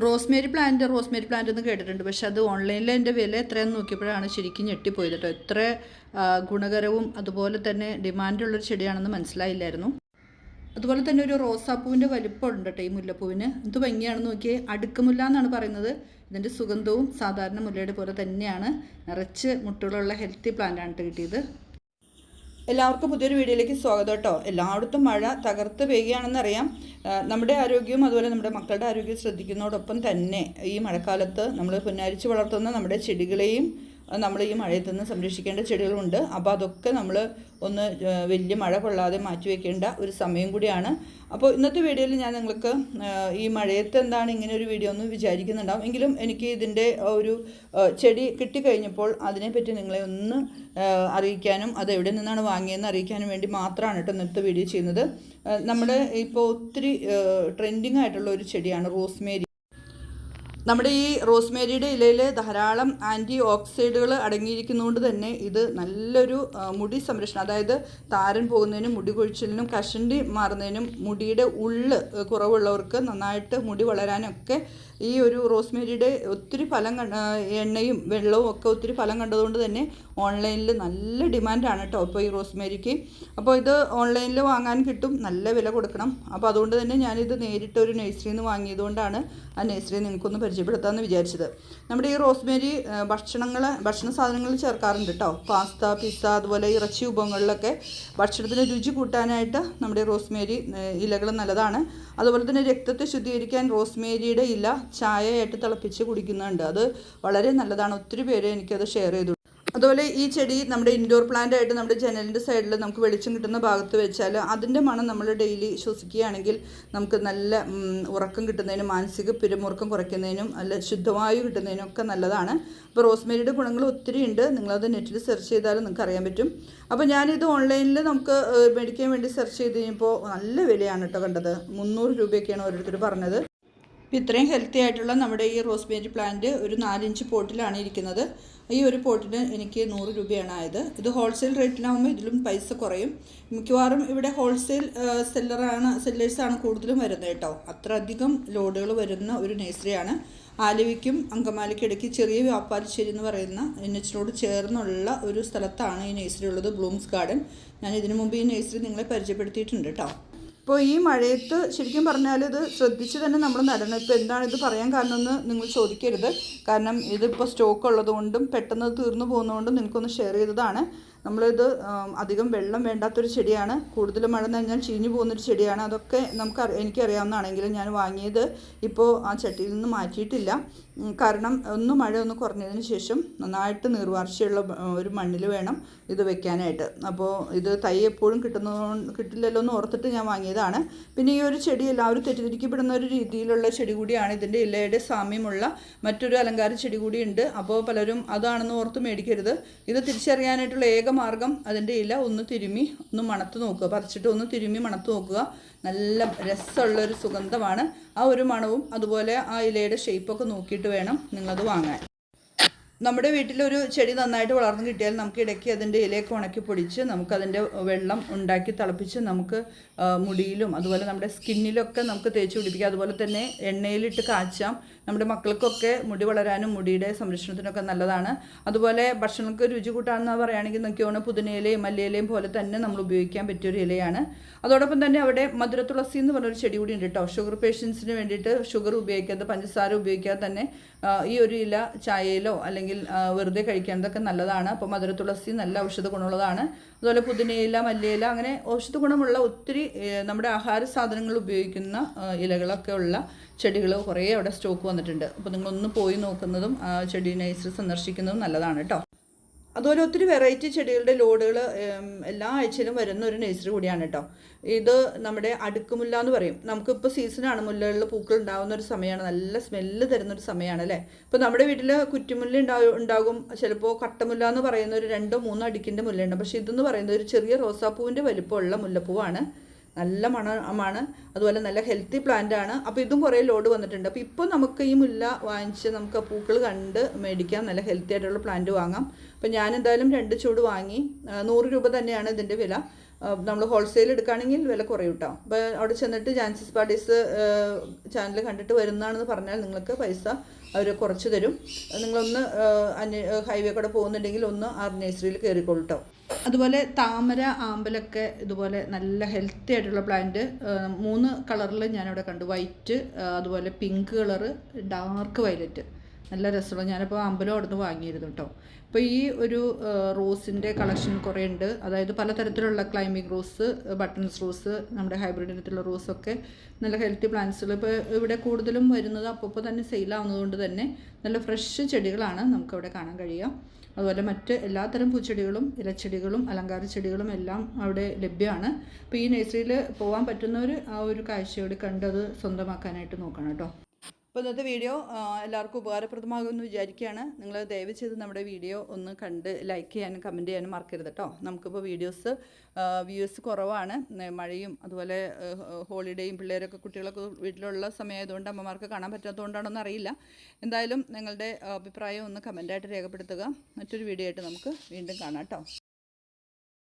Rosemary plant Rosemary plant എന്ന് കേട്ടിട്ടുണ്ട്. പക്ഷെ അത് ഓൺലൈനിൽ അതിന്റെ വില എത്രയെന്ന് നോക്കിയപ്പോഴാണ് ശരിക്കും ഞെട്ടിപ്പോയത് കേട്ടോ എത്ര ഗുണകരവും അതുപോലെ തന്നെ ഡിമാൻഡുള്ളൊരു ചെടിയാണെന്ന് മനസ്സിലായില്ലായിരുന്നു. അതുപോലെ തന്നെ ഒരു റോസാപ്പൂവിന്റെ വലിപ്പമുണ്ട് കേട്ടോ ഈ മുല്ലപ്പൂവിന്. എന്ത് ഭംഗിയാണെന്ന് നോക്കിയേ. അടുക്കുമുല്ല എന്നാണ് പറയുന്നത്. ഇതിന്റെ സുഗന്ധവും സാധാരണ മുല്ലയുടെ പോലെ തന്നെയാണ്. നിറച്ച് മുട്ടുകളുള്ള ഹെൽത്തി പ്ലാന്റാണ് കേട്ടോ കിട്ടിയത്. എല്ലാവർക്കും പുതിയൊരു വീഡിയോയിലേക്ക് സ്വാഗതം കേട്ടോ. എല്ലായിടത്തും മഴ തകർത്ത് പെയ്യുകയാണെന്നറിയാം. നമ്മുടെ ആരോഗ്യവും അതുപോലെ നമ്മുടെ മക്കളുടെ ആരോഗ്യം ശ്രദ്ധിക്കുന്നതോടൊപ്പം തന്നെ ഈ മഴക്കാലത്ത് നമ്മൾ പുന്നാരിച്ച് വളർത്തുന്ന നമ്മുടെ ചെടികളെയും നമ്മൾ ഈ മഴയത്ത് നിന്ന് സംരക്ഷിക്കേണ്ട ചെടികളുണ്ട്. അപ്പോൾ അതൊക്കെ നമ്മൾ ഒന്ന് വലിയ മഴ കൊള്ളാതെ മാറ്റി വയ്ക്കേണ്ട ഒരു സമയം കൂടിയാണ്. അപ്പോൾ ഇന്നത്തെ വീഡിയോയിൽ ഞാൻ നിങ്ങൾക്ക് ഈ മഴയത്ത് എന്താണ് ഇങ്ങനെ ഒരു വീഡിയോ എന്ന് വിചാരിക്കുന്നുണ്ടാവും. എങ്കിലും എനിക്ക് ഇതിന്റെ ഒരു ചെടി കിട്ടിക്കഴിഞ്ഞപ്പോൾ അതിനെപ്പറ്റി നിങ്ങളെ ഒന്ന് അറിയിക്കാനും അത് എവിടെ നിന്നാണ് വാങ്ങിയതെന്ന് അറിയിക്കാനും വേണ്ടി മാത്രമാണ് കേട്ടോ ഇന്നത്തെ വീഡിയോ ചെയ്യുന്നത്. നമ്മുടെ ഇപ്പോൾ ഒത്തിരി ട്രെൻഡിങ് ആയിട്ടുള്ള ഒരു ചെടിയാണ് റോസ്മേരി. നമ്മുടെ ഈ റോസ്മേരിയുടെ ഇലയിൽ ധാരാളം ആന്റി ഓക്സൈഡുകൾ അടങ്ങിയിരിക്കുന്നതുകൊണ്ട് തന്നെ ഇത് നല്ലൊരു മുടി സംരക്ഷണം അതായത് താരൻ പോകുന്നതിനും മുടി കൊഴിച്ചിലിനും കഷണ്ടി മാറുന്നതിനും മുടിയുടെ ഉള്ള് കുറവുള്ളവർക്ക് നന്നായിട്ട് മുടി വളരാനൊക്കെ ഈ ഒരു റോസ്മേരിയുടെ ഒത്തിരി ഫലം എണ്ണയും വെള്ളവും ഒക്കെ ഒത്തിരി ഫലം കണ്ടതുകൊണ്ട് തന്നെ ഓൺലൈനിൽ നല്ല ഡിമാൻഡാണ് കേട്ടോ ഇപ്പോൾ ഈ റോസ്മേരിക്ക്. അപ്പോൾ ഇത് ഓൺലൈനിൽ വാങ്ങാൻ കിട്ടും നല്ല വില കൊടുക്കണം. അപ്പോൾ അതുകൊണ്ട് തന്നെ ഞാനിത് നേരിട്ട് ഒരു നഴ്സറിയിൽ നിന്ന് വാങ്ങിയതുകൊണ്ടാണ് ആ നഴ്സറി നിങ്ങൾക്കൊന്ന് പരിചയപ്പെടുത്താമെന്ന് വിചാരിച്ചത്. നമ്മുടെ ഈ റോസ്മേരി ഭക്ഷണങ്ങൾ ഭക്ഷണ സാധനങ്ങളിൽ ചേർക്കാറുണ്ട് കേട്ടോ പാസ്ത പിസ്സ അതുപോലെ ഇറച്ചി വിഭവങ്ങളിലൊക്കെ ഭക്ഷണത്തിന് രുചി കൂട്ടാനായിട്ട് നമ്മുടെ റോസ്മേരി ഇലകൾ നല്ലതാണ്. അതുപോലെ തന്നെ രക്തത്തെ ശുദ്ധീകരിക്കാൻ റോസ്മേരിയുടെ ഇല ചായയായിട്ട് തിളപ്പിച്ച് കുടിക്കുന്നുണ്ട്. അത് വളരെ നല്ലതാണ്. ഒത്തിരി പേര് എനിക്കത് ഷെയർ ചെയ്തു അതുപോലെ ഈ ചെടി നമ്മുടെ ഇൻഡോർ പ്ലാന്റ് ആയിട്ട് നമ്മുടെ ജനലിന്റെ സൈഡിൽ നമുക്ക് വെളിച്ചം കിട്ടുന്ന ഭാഗത്ത് വെച്ചാൽ അതിന്റെ മണം നമ്മൾ ഡെയിലി ശ്വസിക്കുകയാണെങ്കിൽ നമുക്ക് നല്ല ഉറക്കം കിട്ടുന്നതിനും മാനസിക പിരിമുറുക്കം കുറയ്ക്കുന്നതിനും നല്ല ശുദ്ധവായു കിട്ടുന്നതിനും ഒക്കെ നല്ലതാണ്. അപ്പോൾ റോസ്മേരിയുടെ ഗുണങ്ങൾ ഒത്തിരി ഉണ്ട്. നിങ്ങളത് നെറ്റിൽ സെർച്ച് ചെയ്താൽ നിങ്ങൾക്ക് അറിയാൻ പറ്റും. അപ്പോൾ ഞാനിത് ഓൺലൈനിൽ നമുക്ക് മേടിക്കാൻ വേണ്ടി സെർച്ച് ചെയ്ത് കഴിഞ്ഞപ്പോൾ നല്ല വിലയാണ് കേട്ടോ കണ്ടത്. മുന്നൂറ് രൂപയൊക്കെയാണ് ഓരോരുത്തർ പറഞ്ഞത്. അപ്പോൾ ഇത്രയും ഹെൽത്തി ആയിട്ടുള്ള നമ്മുടെ ഈ റോസ് റോസ്മേരി പ്ലാന്റ് ഒരു നാലിഞ്ച് പോട്ടിലാണ് ഇരിക്കുന്നത്. ഈ ഒരു പോട്ടിന് എനിക്ക് നൂറ് രൂപയാണ് ആയത്. ഇത് ഹോൾസെയിൽ റേറ്റിനാകുമ്പോൾ ഇതിലും പൈസ കുറയും. മിക്കവാറും ഇവിടെ ഹോൾസെയിൽ സെല്ലറാണ് സെല്ലേഴ്സാണ് കൂടുതലും വരുന്നത് കേട്ടോ. അത്ര അധികം ലോഡുകൾ വരുന്ന ഒരു നേഴ്സറിയാണ് ആലുവയ്ക്കും അങ്കമാലിക്കും ഇടയ്ക്ക് ചെറിയ വ്യാപാരിശ്ശേരി എന്ന് പറയുന്ന എൻ എച്ചിനോട് ചേർന്നുള്ള ഒരു സ്ഥലത്താണ് ഈ നേഴ്സറി ഉള്ളത് ബ്ലൂംസ് ഗാർഡൻ ഞാൻ ഇതിനു മുമ്പ് ഈ നേഴ്സറി നിങ്ങളെ പരിചയപ്പെടുത്തിയിട്ടുണ്ട് കേട്ടോ. ഇപ്പോൾ ഈ മഴയത്ത് ശരിക്കും പറഞ്ഞാൽ ഇത് ശ്രദ്ധിച്ച് തന്നെ നമ്മൾ നടണം. ഇപ്പോൾ എന്താണ് ഇത് പറയാൻ കാരണം എന്ന് നിങ്ങൾ ചോദിക്കരുത്. കാരണം ഇതിപ്പോൾ സ്റ്റോക്ക് ഉള്ളതുകൊണ്ടും പെട്ടെന്ന് തീർന്നു പോകുന്നതുകൊണ്ടും നിങ്ങൾക്കൊന്ന് ഷെയർ ചെയ്തതാണ്. നമ്മളിത് അധികം വെള്ളം വേണ്ടാത്തൊരു ചെടിയാണ്. കൂടുതൽ മഴ നനഞ്ഞാൽ ചീഞ്ഞു പോകുന്നൊരു ചെടിയാണ്. അതൊക്കെ നമുക്ക് എനിക്കറിയാവുന്നതാണെങ്കിലും ഞാൻ വാങ്ങിയത് ഇപ്പോൾ ആ ചട്ടിയിൽ നിന്ന് മാറ്റിയിട്ടില്ല. കാരണം ഒന്ന് മഴ ഒന്ന് കുറഞ്ഞതിന് ശേഷം നന്നായിട്ട് നീർവാർച്ചയുള്ള ഒരു മണ്ണിൽ വേണം ഇത് വെക്കാനായിട്ട്. അപ്പോൾ ഇത് തൈ എപ്പോഴും കിട്ടുന്ന കിട്ടില്ലല്ലോ എന്ന് ഓർത്തിട്ട് ഞാൻ വാങ്ങിയതാണ്. പിന്നെ ഈ ഒരു ചെടി എല്ലാവരും തെറ്റിദ്ധരിക്കപ്പെടുന്ന ഒരു രീതിയിലുള്ള ചെടി കൂടിയാണ് ഇതിന്റെ ഇലയുടെ സാമ്യമുള്ള മറ്റൊരു അലങ്കാര ചെടി കൂടിയുണ്ട്. അപ്പോൾ പലരും അതാണെന്ന് ഓർത്ത് മേടിക്കരുത്. ഇത് തിരിച്ചറിയാനായിട്ടുള്ള ഏക മാർഗം അതിന്റെ ഇല ഒന്ന് തിരുമ്മി ഒന്ന് മണത്ത് നോക്കുക. പറിച്ചിട്ട് ഒന്ന് തിരുമ്മി മണത്ത് നോക്കുക. നല്ല രസമുള്ളൊരു സുഗന്ധമാണ്. ആ ഒരു മണവും അതുപോലെ ആ ഇലയുടെ ഷേപ്പൊക്കെ നോക്കിയിട്ട് വേണം നിങ്ങളത് വാങ്ങാൻ. നമ്മുടെ വീട്ടിലൊരു ചെടി നന്നായിട്ട് വളർന്നു കിട്ടിയാൽ നമുക്ക് ഇടയ്ക്ക് അതിന്റെ ഇലയൊക്കെ ഉണക്കി പൊടിച്ച് നമുക്കതിന്റെ വെള്ളം ഉണ്ടാക്കി തിളപ്പിച്ച് നമുക്ക് മുടിയിലും അതുപോലെ നമ്മുടെ സ്കിന്നിലൊക്കെ നമുക്ക് തേച്ച് പിടിപ്പിക്കാം. അതുപോലെ തന്നെ എണ്ണയിലിട്ട് കാച്ചാം. നമ്മുടെ മക്കൾക്കൊക്കെ മുടി വളരാനും മുടിയുടെ സംരക്ഷണത്തിനൊക്കെ നല്ലതാണ്. അതുപോലെ ഭക്ഷണങ്ങൾക്ക് രുചി കൂട്ടാണെന്ന് പറയുകയാണെങ്കിൽ നോക്കിയാണ് പുതിനയിലയും മല്ലിയിലയും പോലെ തന്നെ നമ്മൾ ഉപയോഗിക്കാൻ പറ്റിയൊരു ഇലയാണ്. അതോടൊപ്പം തന്നെ അവിടെ മധുര തുളസി എന്ന് പറഞ്ഞൊരു ചെടി കൂടി ഉണ്ട് കേട്ടോ. ഷുഗർ പേഷ്യൻസിന് വേണ്ടിയിട്ട് ഷുഗർ ഉപയോഗിക്കാതെ പഞ്ചസാര ഉപയോഗിക്കാതെ തന്നെ ഈ ഒരു ഇല ചായയിലോ അല്ലെങ്കിൽ വെറുതെ കഴിക്കേണ്ടതൊക്കെ നല്ലതാണ്. അപ്പോൾ മധുര തുളസി നല്ല ഔഷധ ഗുണമുള്ളതാണ്. അതുപോലെ പുതിനയില മല്ലിയില അങ്ങനെ ഔഷധ ഗുണമുള്ള ഒത്തിരി നമ്മുടെ ആഹാര സാധനങ്ങൾ ഉപയോഗിക്കുന്ന ഇലകളൊക്കെ ഉള്ള ചെടികൾ കുറേ അവിടെ സ്റ്റോക്ക് വന്നിട്ടുണ്ട്. അപ്പോൾ നിങ്ങളൊന്ന് പോയി നോക്കുന്നതും ആ ചെടി നഴ്സറി സന്ദർശിക്കുന്നതും നല്ലതാണ് കേട്ടോ. അതുപോലെ ഒത്തിരി വെറൈറ്റി ചെടികളുടെ ലോഡുകൾ എല്ലാ ആഴ്ചയിലും വരുന്ന ഒരു നഴ്സറി കൂടിയാണ് കേട്ടോ. ഇത് നമ്മുടെ അടുക്കുമുല്ല എന്ന് പറയും. നമുക്കിപ്പോൾ സീസണാണ് മുല്ലകളിൽ പൂക്കൾ ഉണ്ടാകുന്ന ഒരു സമയമാണ് നല്ല സ്മെല്ല് തരുന്ന ഒരു സമയമാണ് അല്ലേ? ഇപ്പോൾ നമ്മുടെ വീട്ടിൽ കുറ്റിമുല്ല ഉണ്ടാകും. ചിലപ്പോൾ കട്ടമുല്ല എന്ന് പറയുന്ന ഒരു രണ്ടോ മൂന്നോ അടിക്കിന്റെ മുല്ലയുണ്ട്. പക്ഷേ ഇതെന്ന് പറയുന്നത് ഒരു ചെറിയ റോസാപ്പൂവിന്റെ വലിപ്പമുള്ള മുല്ലപ്പൂവാണ്. നല്ല മണമാണ് അതുപോലെ നല്ല ഹെൽത്തി പ്ലാന്റ് ആണ്. അപ്പോൾ ഇതും കുറേ ലോഡ് വന്നിട്ടുണ്ട്. അപ്പോൾ ഇപ്പോൾ നമുക്ക് ഈ മുല്ല വാങ്ങിച്ച് നമുക്ക് ആ പൂക്കൾ കണ്ട് മേടിക്കാം. നല്ല ഹെൽത്തി ആയിട്ടുള്ള പ്ലാന്റ് വാങ്ങാം. അപ്പോൾ ഞാൻ എന്തായാലും രണ്ട് ചൂട് വാങ്ങി നൂറ് രൂപ തന്നെയാണ് ഇതിന്റെ വില. നമ്മൾ ഹോൾസെയിൽ എടുക്കുകയാണെങ്കിൽ വില കുറയും കേട്ടോ അപ്പോൾ അവിടെ ചെന്നിട്ട് ജാൻസിസ് പാർട്ടീസ് ചാനൽ കണ്ടിട്ട് വരുന്നതാണെന്ന് പറഞ്ഞാൽ നിങ്ങൾക്ക് പൈസ അവർ കുറച്ച് തരും. നിങ്ങളൊന്ന് ഹൈവേ കൂടെ പോകുന്നുണ്ടെങ്കിൽ ഒന്ന് ആർ നേഴ്സറിയിൽ കയറിക്കോളൂ കേട്ടോ അതുപോലെ താമര ആമ്പലൊക്കെ ഇതുപോലെ നല്ല ഹെൽത്തി ആയിട്ടുള്ള പ്ലാന്റ് മൂന്ന് കളറിൽ ഞാനിവിടെ കണ്ടു. വൈറ്റ് അതുപോലെ പിങ്ക് കളറ് ഡാർക്ക് വയലറ്റ് നല്ല രസമുള്ള ഞാനിപ്പോൾ അമ്പലം അവിടുന്ന് വാങ്ങിയിരുന്നു കേട്ടോ അപ്പോൾ ഈ ഒരു റോസിന്റെ കളക്ഷൻ കുറേ ഉണ്ട്. അതായത് പലതരത്തിലുള്ള ക്ലൈമ്പിംഗ് റോസ് ബട്ടൺസ് റോസ് നമ്മുടെ ഹൈബ്രിഡ് ഇനത്തിലുള്ള റോസൊക്കെ നല്ല ഹെൽത്തി പ്ലാന്റ്സുകൾ ഇപ്പോൾ ഇവിടെ കൂടുതലും വരുന്നത് അപ്പോൾ തന്നെ സെയിലാവുന്നതുകൊണ്ട് തന്നെ നല്ല ഫ്രഷ് ചെടികളാണ് നമുക്കവിടെ കാണാൻ കഴിയുക. അതുപോലെ മറ്റ് എല്ലാത്തരം പൂച്ചെടികളും ഇലച്ചെടികളും അലങ്കാര ചെടികളും എല്ലാം അവിടെ ലഭ്യമാണ്. അപ്പോൾ ഈ നഴ്സറിയിൽ പോകാൻ പറ്റുന്നവർ ആ ഒരു കാഴ്ചയോട് കണ്ടത് സ്വന്തമാക്കാനായിട്ട് നോക്കണം കേട്ടോ അപ്പോൾ ഇന്നത്തെ വീഡിയോ എല്ലാവർക്കും ഉപകാരപ്രദമാകുമെന്ന് വിചാരിക്കുകയാണ്. നിങ്ങൾ ദയവ് ചെയ്ത് നമ്മുടെ വീഡിയോ ഒന്ന് കണ്ട് ലൈക്ക് ചെയ്യാനും കമന്റ് ചെയ്യാനും മറക്കരുത് കേട്ടോ നമുക്കിപ്പോൾ വീഡിയോസ് വ്യൂസ് കുറവാണ്. മഴയും അതുപോലെ ഹോളിഡേയും പിള്ളേരൊക്കെ കുട്ടികളൊക്കെ വീട്ടിലുള്ള സമയമായതുകൊണ്ട് അമ്മമാർക്ക് കാണാൻ പറ്റാത്തതുകൊണ്ടാണോ അറിയില്ല. എന്തായാലും നിങ്ങളുടെ അഭിപ്രായം ഒന്ന് കമന്റായിട്ട് രേഖപ്പെടുത്തുക. മറ്റൊരു വീഡിയോ ആയിട്ട് നമുക്ക് വീണ്ടും കാണാം കേട്ടോ